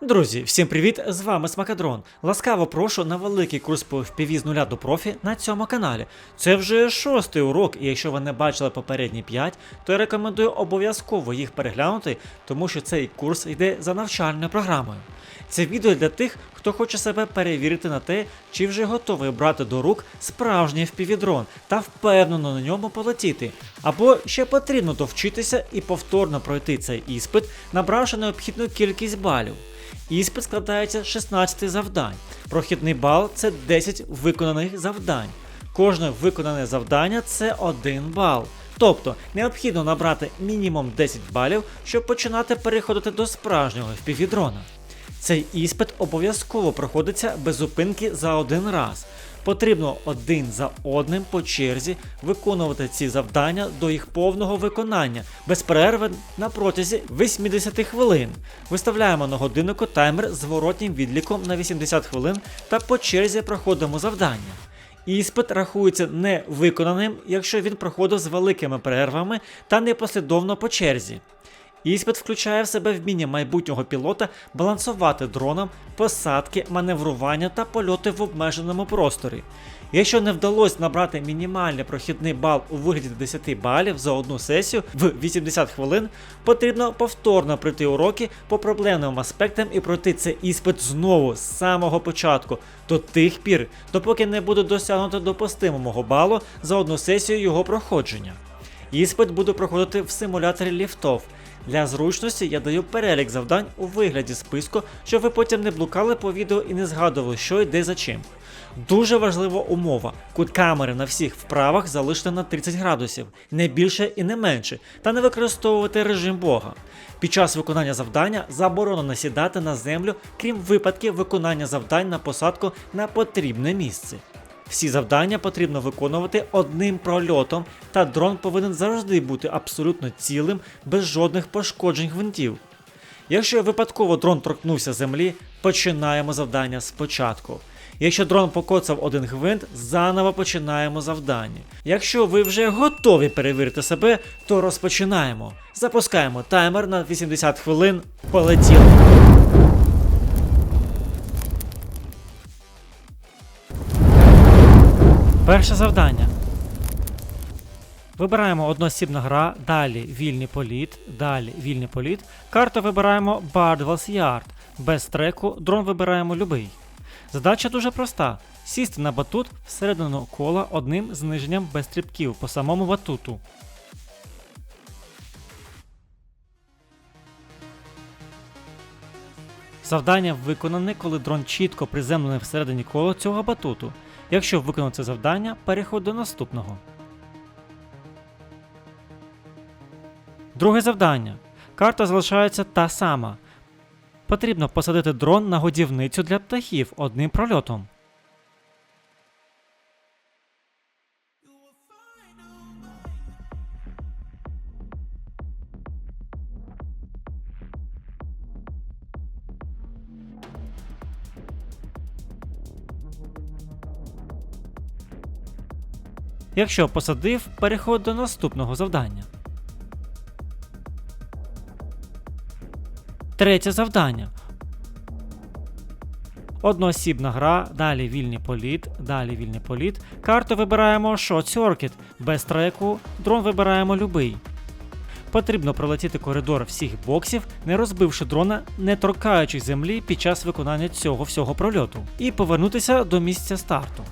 Друзі, всім привіт! З вами Смакадрон. Ласкаво прошу на великий курс по FPV з нуля до профі на цьому каналі. Це вже шостий урок, і якщо ви не бачили попередні 5, то я рекомендую обов'язково їх переглянути, тому що цей курс йде за навчальною програмою. Це відео для тих, хто хоче себе перевірити на те, чи вже готовий брати до рук справжній FPV-дрон та впевнено на ньому полетіти. Або ще потрібно довчитися і повторно пройти цей іспит, набравши необхідну кількість балів. Іспит складається з 16 завдань. Прохідний бал це 10 виконаних завдань. Кожне виконане завдання це 1 бал. Тобто необхідно набрати мінімум 10 балів, щоб починати переходити до справжнього FPV-дрона. Цей іспит обов'язково проходиться без зупинки за один раз. Потрібно один за одним по черзі виконувати ці завдання до їх повного виконання без перерви на протязі 80 хвилин. Виставляємо на годиннику таймер з зворотнім відліком на 80 хвилин та по черзі проходимо завдання. Іспит рахується невиконаним, якщо він проходив з великими перервами та непослідовно по черзі. Іспит включає в себе вміння майбутнього пілота балансувати дроном, посадки, маневрування та польоти в обмеженому просторі. Якщо не вдалося набрати мінімальний прохідний бал у вигляді 10 балів за одну сесію в 80 хвилин, потрібно повторно пройти уроки по проблемним аспектам і пройти цей іспит знову з самого початку, до тих пір, допоки не буде досягнуто допустимого балу за одну сесію його проходження. Іспит буду проходити в симуляторі ліфтов. Для зручності я даю перелік завдань у вигляді списку, щоб ви потім не блукали по відео і не згадували, що йде за чим. Дуже важлива умова: кут камери на всіх вправах залишити на 30 градусів, не більше і не менше, та не використовувати режим Бога. Під час виконання завдання заборонено сідати на землю, крім випадків виконання завдань на посадку на потрібне місце. Всі завдання потрібно виконувати одним прольотом, та дрон повинен завжди бути абсолютно цілим, без жодних пошкоджень гвинтів. Якщо випадково дрон торкнувся землі, починаємо завдання спочатку. Якщо дрон покоцав один гвинт, заново починаємо завдання. Якщо ви вже готові перевірити себе, то розпочинаємо. Запускаємо таймер на 80 хвилин. Полетіли. Перше завдання. Вибираємо одноосібна гра, далі вільний політ, далі вільний політ. Карту вибираємо Bardwell's Yard. Без треку дрон вибираємо любий. Задача дуже проста: сісти на батут всередину кола одним зниженням без стрибків по самому батуту. Завдання виконане, коли дрон чітко приземлений всередині кола цього батуту. Якщо виконав це завдання, переход до наступного. Друге завдання. Карта залишається та сама. Потрібно посадити дрон на годівницю для птахів одним прольотом. Якщо посадив, переходь до наступного завдання. Третє завдання. Одноосібна гра, далі вільний політ, далі вільний політ. Карту вибираємо Short Circuit. Без треку, дрон вибираємо любий. Потрібно пролетіти коридор всіх боксів, не розбивши дрона, не торкаючись землі під час виконання цього всього прольоту, і повернутися до місця старту.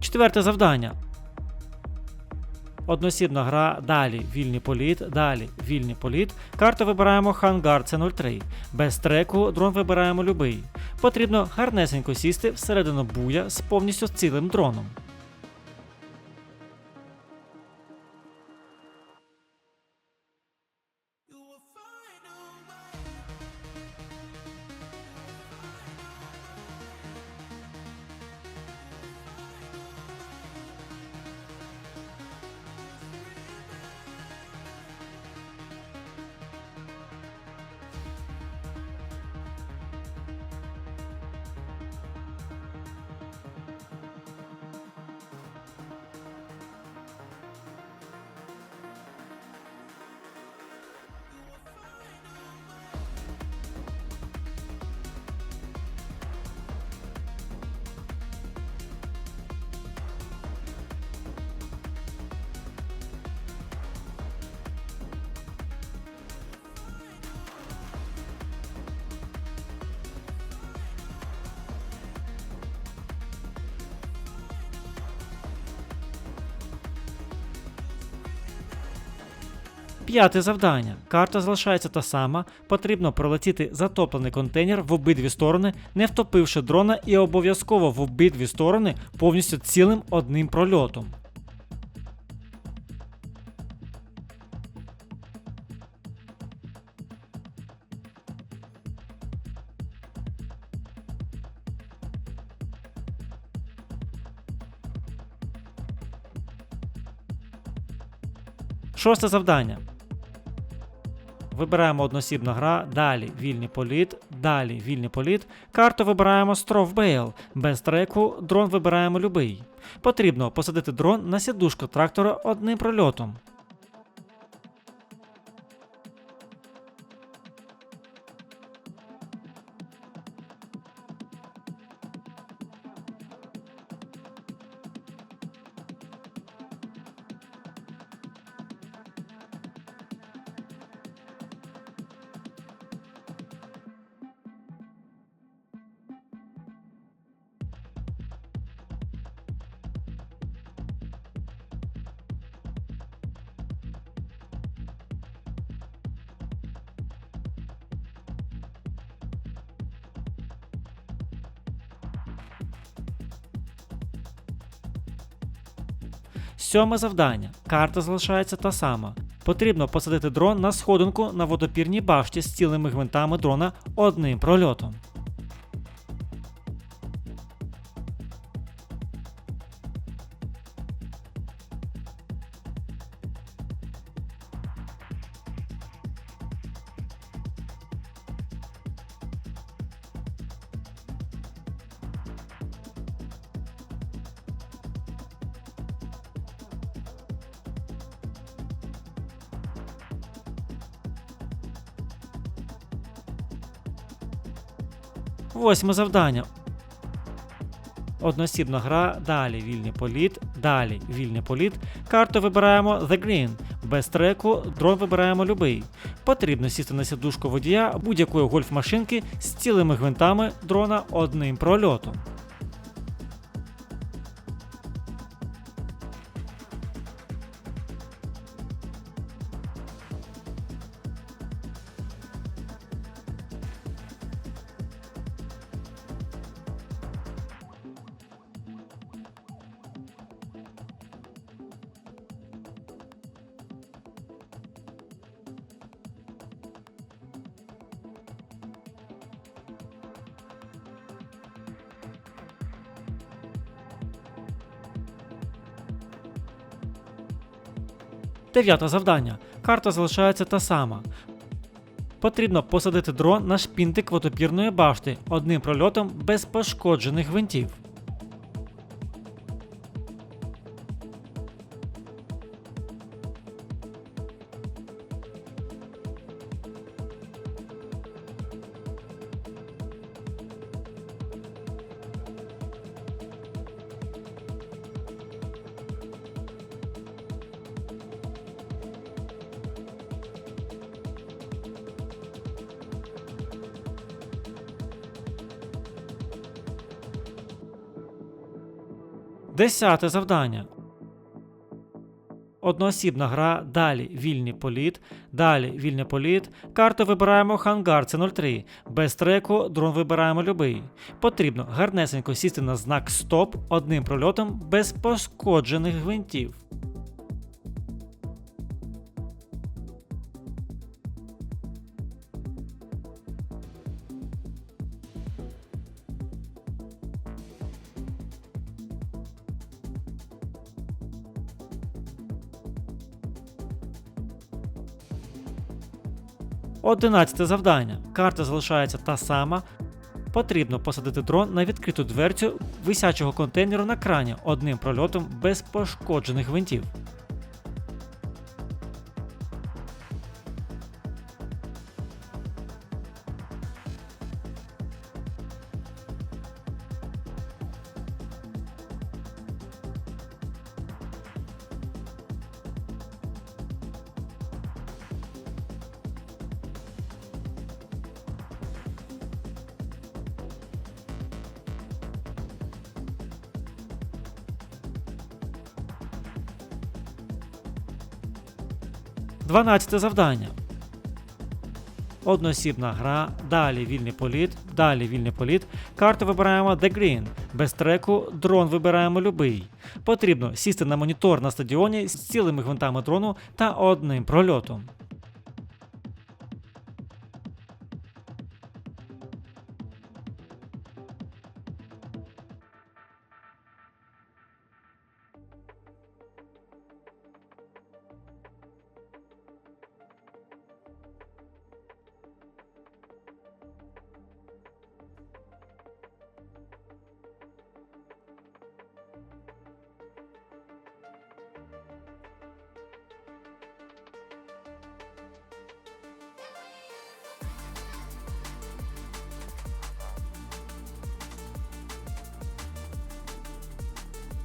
Четверте завдання. Односібна гра, далі вільний політ, далі вільний політ. Карту вибираємо Хангар C03. Без треку дрон вибираємо любий. Потрібно гарнесенько сісти всередину буя з повністю цілим дроном. П'яте завдання. Карта залишається та сама. Потрібно пролетіти затоплений контейнер в обидві сторони, не втопивши дрона, і обов'язково в обидві сторони повністю цілим одним прольотом. Шосте завдання. Вибираємо односібна гра, далі вільний політ, далі вільний політ. Карту вибираємо Стровбейл. Без треку дрон вибираємо любий. Потрібно посадити дрон на сідушку трактора одним прольотом. Сьоме завдання. Карта залишається та сама. Потрібно посадити дрон на сходинку на водопірній башті з цілими гвинтами дрона одним прольотом. Восьме завдання. Односібна гра, далі вільний політ, далі вільний політ. Карту вибираємо The Green. Без треку дрон вибираємо любий. Потрібно сісти на сідушку водія будь-якої гольф-машинки з цілими гвинтами дрона одним прольотом. Дев'яте завдання. Карта залишається та сама. Потрібно посадити дрон на шпінтик водопірної башти одним прольотом без пошкоджених гвинтів. Десяте завдання. Одноосібна гра, далі вільний політ, далі вільний політ. Карту вибираємо хангар це 03. Без треку дрон вибираємо любий. Потрібно гарнесенько сісти на знак Стоп одним прольотом без пошкоджених гвинтів. Одинадцяте завдання. Карта залишається та сама. Потрібно посадити дрон на відкриту дверцю висячого контейнеру на крані одним прольотом без пошкоджених гвинтів. 12 завдання. Одноосібна гра, далі вільний політ, далі вільний політ. Карту вибираємо The Green. Без треку дрон вибираємо любий. Потрібно сісти на монітор на стадіоні з цілими гвинтами дрону та одним прольотом.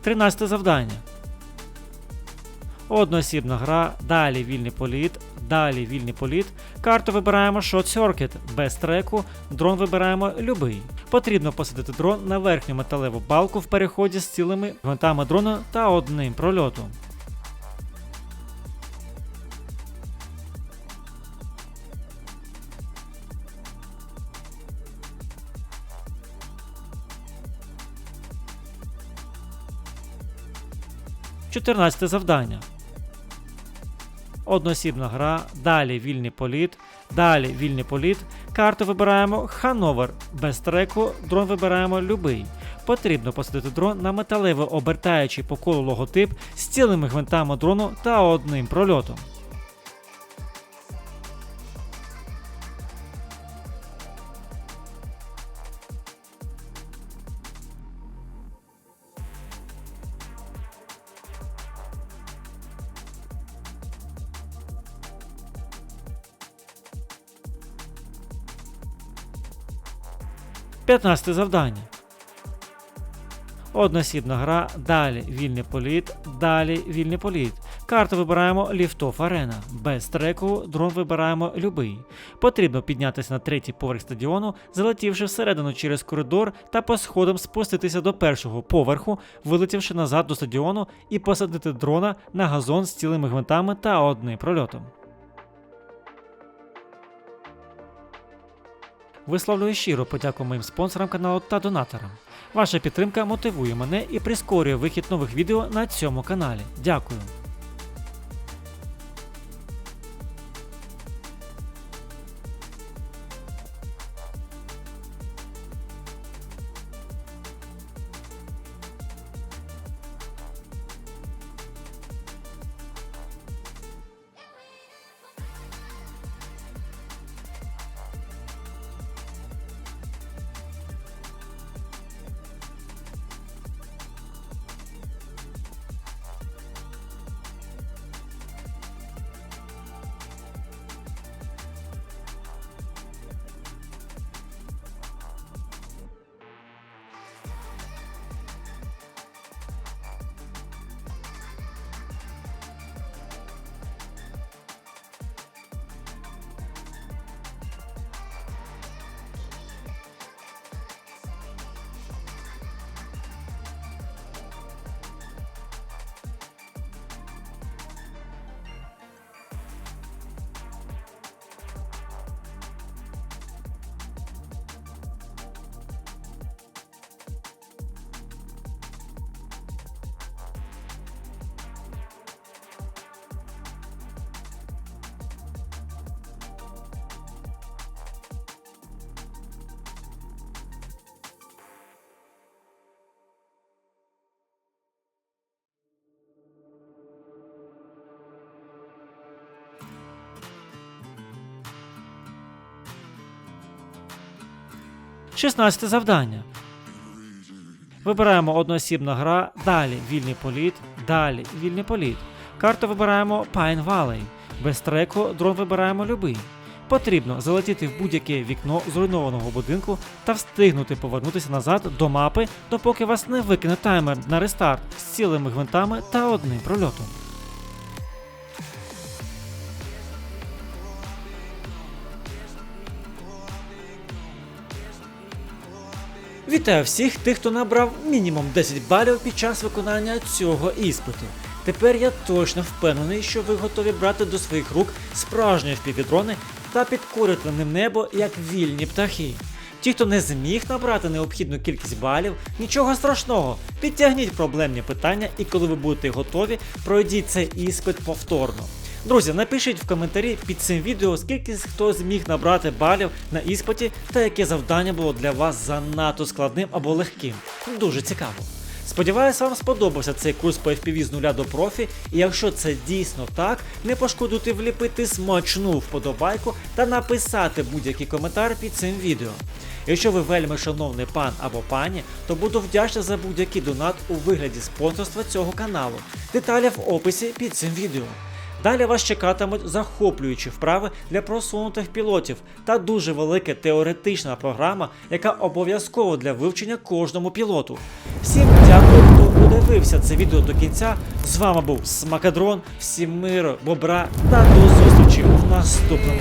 Тринадцяте завдання. Одноосібна гра, далі вільний політ, далі вільний політ. Карту вибираємо Shot Circuit. Без треку, дрон вибираємо любий. Потрібно посадити дрон на верхню металеву балку в переході з цілими гвинтами дрону та одним прольотом. Чотирнадцяте завдання. Одноосібна гра, далі вільний політ, далі вільний політ. Карту вибираємо Хановер. Без треку дрон вибираємо любий. Потрібно посадити дрон на металевий обертаючий по колу логотип з цілими гвинтами дрону та одним прольотом. П'ятнадцяте завдання. Одноосібна гра, далі вільний політ, далі вільний політ. Карту вибираємо Ліфтоф Арена. Без треку дрон вибираємо любий. Потрібно піднятися на третій поверх стадіону, залетівши всередину через коридор та по сходам спуститися до першого поверху, вилетівши назад до стадіону і посадити дрона на газон з цілими гвинтами та одним прольотом. Висловлюю щиро подяку моїм спонсорам каналу та донаторам. Ваша підтримка мотивує мене і прискорює вихід нових відео на цьому каналі. Дякую. Шістнадцяте завдання. Вибираємо одноосібна гра, далі вільний політ, далі вільний політ. Карту вибираємо Pine Valley. Без треку дрон вибираємо любий. Потрібно залетіти в будь-яке вікно зруйнованого будинку та встигнути повернутися назад до мапи, допоки вас не викине таймер на рестарт з цілими гвинтами та одним прольотом. Вітаю всіх тих, хто набрав мінімум 10 балів під час виконання цього іспиту. Тепер я точно впевнений, що ви готові брати до своїх рук справжні впівдрони та підкорити ним небо як вільні птахи. Ті, хто не зміг набрати необхідну кількість балів, нічого страшного. Підтягніть проблемні питання, і коли ви будете готові, пройдіть цей іспит повторно. Друзі, напишіть в коментарі під цим відео, скільки хто зміг набрати балів на іспиті та яке завдання було для вас занадто складним або легким. Дуже цікаво. Сподіваюсь, вам сподобався цей курс по FPV з нуля до профі, і якщо це дійсно так, не пошкодуйте вліпити смачну вподобайку та написати будь-який коментар під цим відео. Якщо ви вельми шановний пан або пані, то буду вдячний за будь-який донат у вигляді спонсорства цього каналу. Деталі в описі під цим відео. Далі вас чекатимуть захоплюючі вправи для просунутих пілотів та дуже велика теоретична програма, яка обов'язкова для вивчення кожному пілоту. Всім дякую, хто подивився це відео до кінця. З вами був Смакадрон, всім миру, бобра та до зустрічі в наступному.